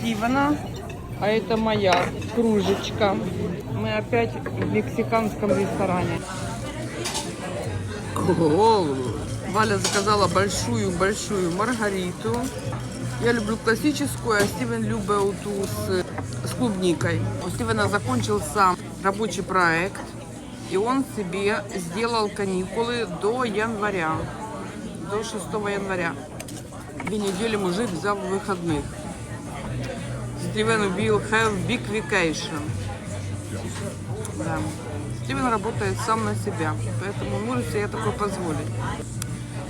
Стивена, а это моя кружечка. Мы опять в мексиканском ресторане. Ого! Валя заказала большую-большую маргариту. Я люблю классическую, а Стивен любит ту с, с клубникой. У Стивена закончился рабочий проект, и он себе сделал каникулы до января, до 6 января. Две недели мужик взял выходных. Стивен will have big vacation. Да. Стивен работает сам на себя, поэтому может себе такое позволить.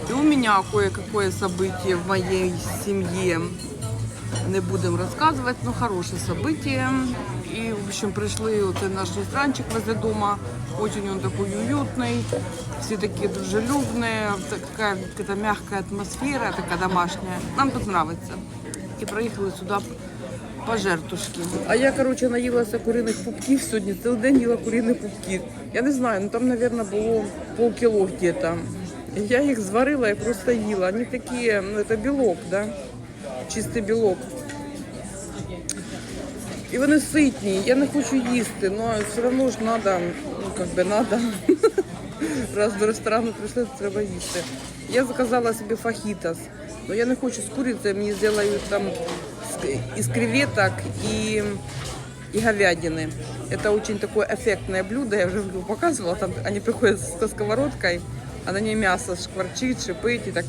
И у меня кое-какое событие в моей семье. Не будем рассказывать, но хорошее событие. И, в общем, пришли вот наш ресторанчик возле дома. Очень он такой уютный. Все такие дружелюбные. Такая какая-то мягкая атмосфера, такая домашняя. Нам тут нравится. И проехали сюда по жертвушки. А я, короче, наїлася куриних пупків сьогодні. Цілий день їла куриних пупків. Я не знаю, ну там, мабуть, було полкіло где-то. Я їх зварила і просто їла. Вони такі, ну це білок, да? Чистий білок. І вони ситні. Я не хочу їсти, але все одно ж треба, ну як би треба. Раз до ресторану прийшли, то треба їсти. Я заказала собі фахітас. Но я не хочу з курицею, мені зроблять там из креветок и, и говядины. Это очень такое эффектное блюдо, я уже показывала, там они приходят со сковородкой, а на ней мясо шкварчит, шипит и так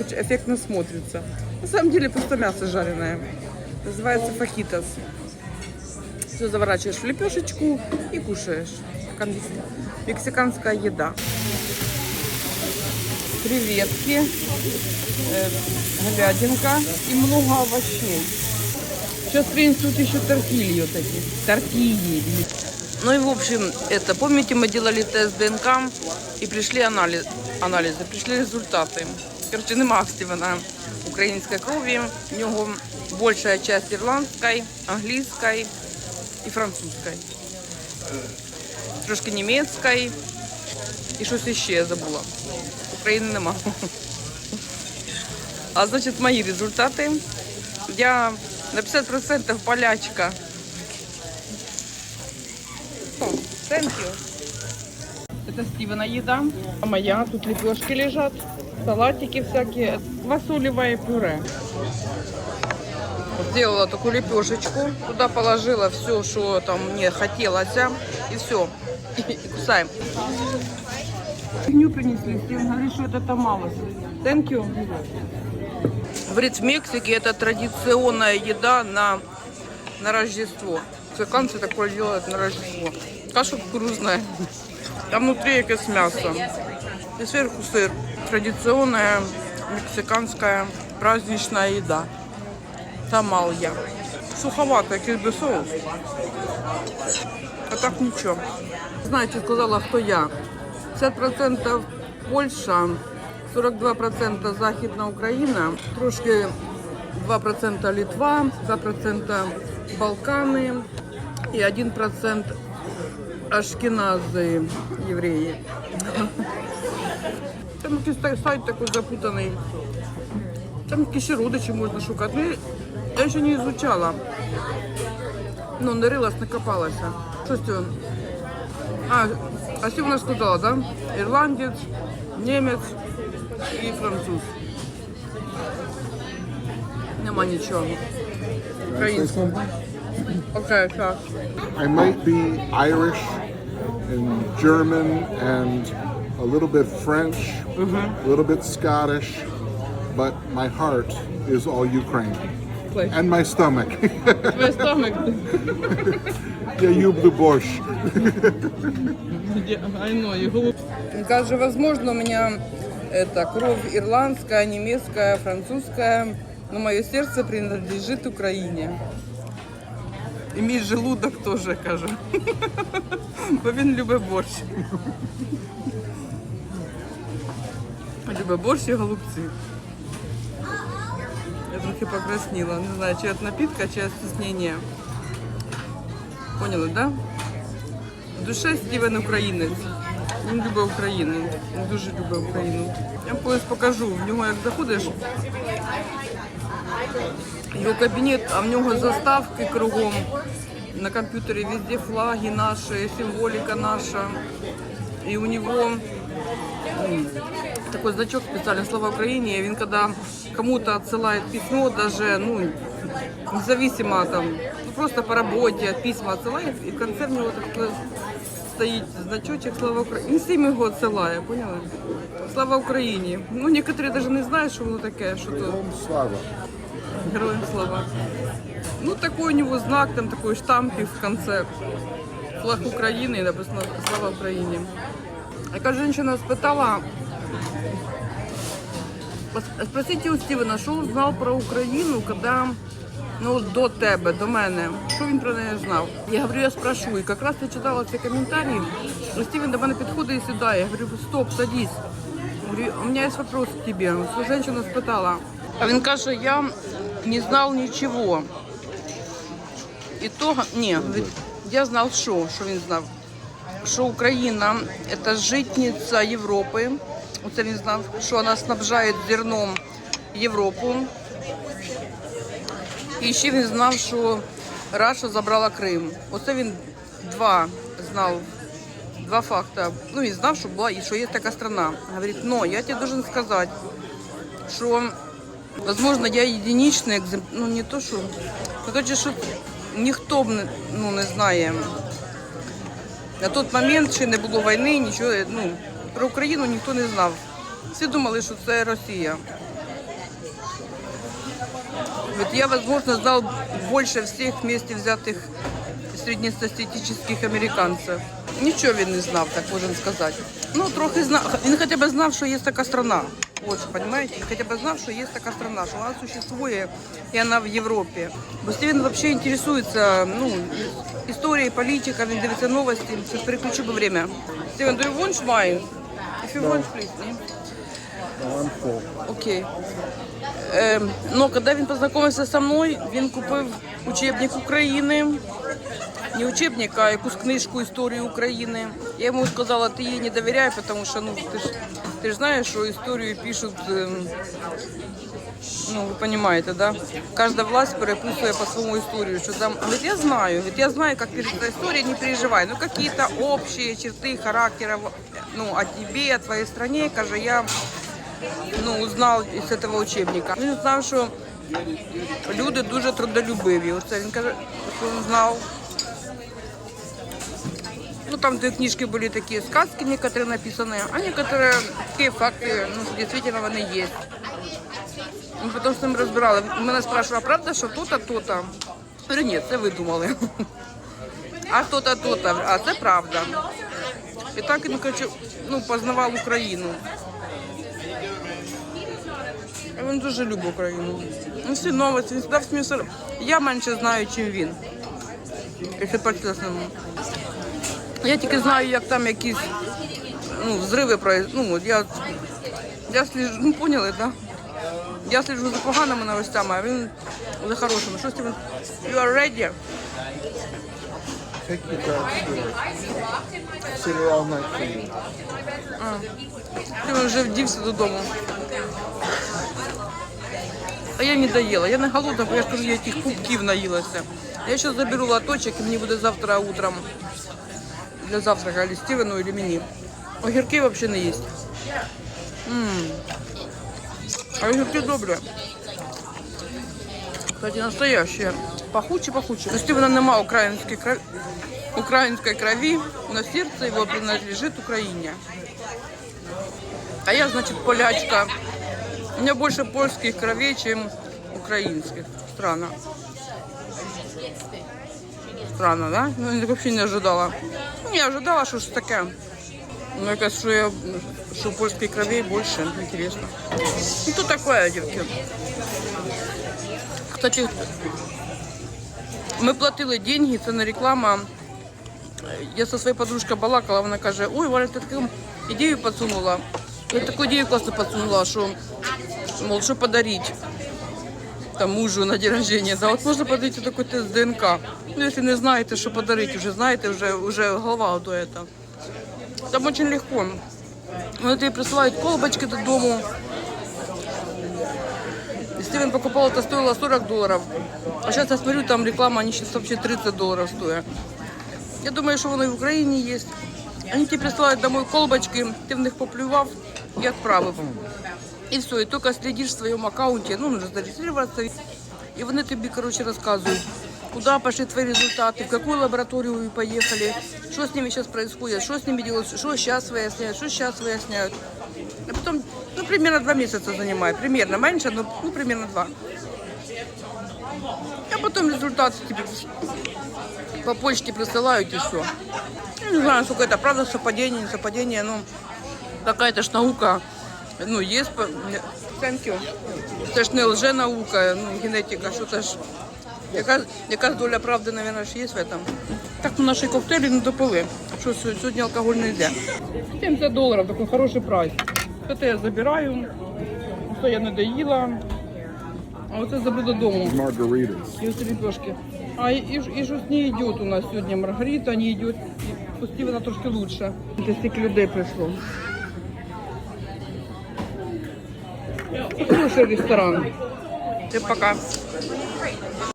очень эффектно смотрится. На самом деле просто мясо жареное. Называется фахитос. Все заворачиваешь в лепешечку и кушаешь. Мексиканская еда. Креветки, э, говядинка и много овощей. Сейчас принесут еще тортильи вот эти. Тортильи. Ну и в общем, это, помните, мы делали тест ДНК и пришли анализ, анализы, пришли результаты. Короче, нема в Стивена української крові. В нього більша частина ірландської, англійської і французької. Трошки німецької і щось ще я забула. України нема. А значит, мои результаты. Я на 50% полячка. Thank. Это Стивена еда. А моя, тут лепешки лежат, салатики всякие, квасолевое пюре. Сделала такую лепешечку, туда положила все, что там мне хотелось, и все. И кусаем. Фигню принесли, Стивен говорит, что это тамалос. Thank you. Говорит, в Мексике это традиционная еда на, на Рождество. Мексиканцы такое делают на Рождество. Каша кукурузная. Там внутри якесь мясо. И сверху сыр. Традиционная мексиканская праздничная еда. Тамалья. Суховато, якийсь би соус. А так ничего. Знаете, сказала, кто я. 50% Польща, 42% Західна Україна, трошки 2% Литва, 2% Балкани і 1% Ашкенази євреї. Там якийсь сайт такий запутаний. Там якісь ще родичі можна шукати. Ну, я ще не изучала. Ну, не рилась, не копалася. Що це? А, а що вона сказала, да? Ірландець, німець і француз. Нема нічого. Українського. Окей, так. I might be Irish and German and a little bit French, a little bit Scottish, but my heart is all Ukraine. Play. And my stomach. Твій стомик. Я люблю борщ. I know, you. Каже, возможно, у меня это кровь ирландская, немецкая, французская, но мое сердце принадлежит Украине. І мій желудок теж каже. Бо він любить борщ. Любить борщ і голубці. Я трохи покраснела. Не знаю, чи від напитка, чи від стеснення. Поняли, да? Душе Стівен українець. Він любить Україну. Він дуже любить Україну. Я колись покажу. В нього як заходиш, Його кабінет, а в нього заставки кругом. На компьютере везде флаги наши, символика наша. И у него такой значок специальный «Слава Украине». И він когда кому-то отсылает письмо, даже, ну, независимо там, просто по работе, письма отсылает, и в конце в него такой стоит значочек «Слава Украине». Не всім його отсилає, поняли? «Слава Україні». Ну, некоторые даже не знають, що воно таке, що то Slava. Героям слава. Ну, такой у него знак, там такой штампик в конце. Флаг Украины, и написано «Слава Украине». Яка женщина спитала, «Пос- спросите у Стивена, що він знав про Україну, коли ну, до тебе, до мене, що він про неї знав? Я говорю, я спрошу. І якраз я читала ці коментарі, і Стивен до мене підходить і сідає. Я говорю, стоп, садись. Говорю, у меня есть вопрос к тебе. Що женщина спитала. А він каже, я не знав нічого. І того, ні, я знав що, що він знав. Що Україна це житниця Європи. Оце він знав, що вона снабжає зерном Європу. І ще він знав, що Раша забрала Крим. Оце він два знав, два факти. Ну, він знав, що була і що є така страна. Говорить, но я тебе должен сказати, що, возможно, я единичний екземпляр, ну не то, що, ну, короче, що ніхто б ну, не знає. На той момент ще не було війни, нічого, ну, про Україну ніхто не знав. Всі думали, що це Росія. Вот я, возможно, знал больше всех вместе взятых среднестатистических американців. Нічого він не знав, так можна сказати. Ну, трохи знав. Він хоча б знав, що є така страна. От, що, понимаете? Хоча б знав, що є така страна, що вона существує, і вона в Європі. Бо Стивен взагалі інтересується ну, історією, політикою, він дивиться новості. Сейчас переключу би время. Стивен, do you want wine? If you want, please. ні? No, I'm full. Окей. Ем, но коли він познайомився зі мною, він купив учебник України. Не учебник, а якусь книжку історії України. Я йому сказала, ти їй не довіряй, тому що ну, ти, ж, ти ж знаєш, що історію пишуть, ем, ну, ви розумієте, да? Кожна власть переписує по своєму історію. Що там, говорить, я знаю, говорить, я знаю, як пишеться історія, не переживай. Ну, какие-то общие черты характера, ну, о тебе, о твоей стране, каже, я ну, узнав із цього учебника. Він знав, що люди дуже трудолюбиві. Оце він каже, що він знав. Ну, там две книжки были такие сказки некоторые написаны, а некоторые такие факты, ну, что действительно вони є. Ми потім з ним розбирали. Мене спрашивали, а правда, що то-то, то-то? Я Говорю, ні, це ви думали. А то-то, то-то, а це правда. І так він, короче, ну, познавав Україну. Він дуже любить Україну. Він всі новості, він завжди сміявся. Я менше знаю, чим він. Якщо по-чесному. Я тільки знаю, як там якісь ну, взриви про. Ну, я, я сліжу, ну поняли, так? Да? Я сліжу за поганими новостями, а він за хорошими. Щось він. You are ready? For you. Ти вже вдівся додому. А я не доїла. Я не голодна, бо я ж кажу, я тих кубків наїлася. Я ще заберу лоточок і мені буде завтра утром для завтрака или Стивену, или мені. Огірки взагалі не їсть. А огірки добре. Кстати, настоящие. Пахуче, пахуче. У Стивена нема української крові, української крові, но серце його принадлежит Україні. А я, значит, полячка. У меня больше польских кровей, чем украинских. Странно. Странно, да? Ну, вообще не ожидала. Ну, я ожидала, что ж таке. Ну, якось, що я, що польских кровей больше. Интересно. Ну, то такое, девки. Кстати, ми платили деньги, це не реклама. Я со своей подружкой балакала, вона каже, ой, Валя, ти таку ідею подсунула. Я таку ідею класно подсунула, що, мол, що подарить там мужу на день рождения. Да, от можна подарити такой тест ДНК. Ну, якщо не знаєте, що подарити, вже знаєте, вже, вже голова готує. Там очень легко. Вони тобі присилають колбочки додому И Стивен покупал, это стоило 40 долларов. А сейчас я смотрю, там реклама, они сейчас вообще 30 долларов стоят. Я думаю, що воно і в Україні є. Вони тобі присилають домой колбочки, ти в них поплював і відправив. І все, і тільки слідиш в своєму аккаунті, ну, нужно зареєструватися. І вони тобі, коротше, розказують, куди пішли твої результати, в яку лабораторію ви поїхали, що з ними зараз відбувається, що з ними делают, що зараз виясняють, що зараз виясняють. А потім, ну, примерно два місяці займає, примерно, менше, ну, ну примерно два. А потом результат тебе по почте присылают и все. Я не знаю, сколько это правда совпадение, не совпадение, но какая-то ж наука, Ну, Thank you. Це ж не лженаука, ну, генетика, що це ж. Яка, якась доля правди, мабуть, ж є в этом. Так ну, наші коктейлі не допили. Що сьогодні алкоголь не йде. 70 доларів, такий хороший прайс. Це я забираю, це я не доїла. А оце заберу додому. Margaritas. И вот лепешки. А и, и, и что не идет у нас сегодня Маргарита, не идет. У Стивена трошки лучше. Це стільки людей прийшло. Хороший ресторан. Всем пока.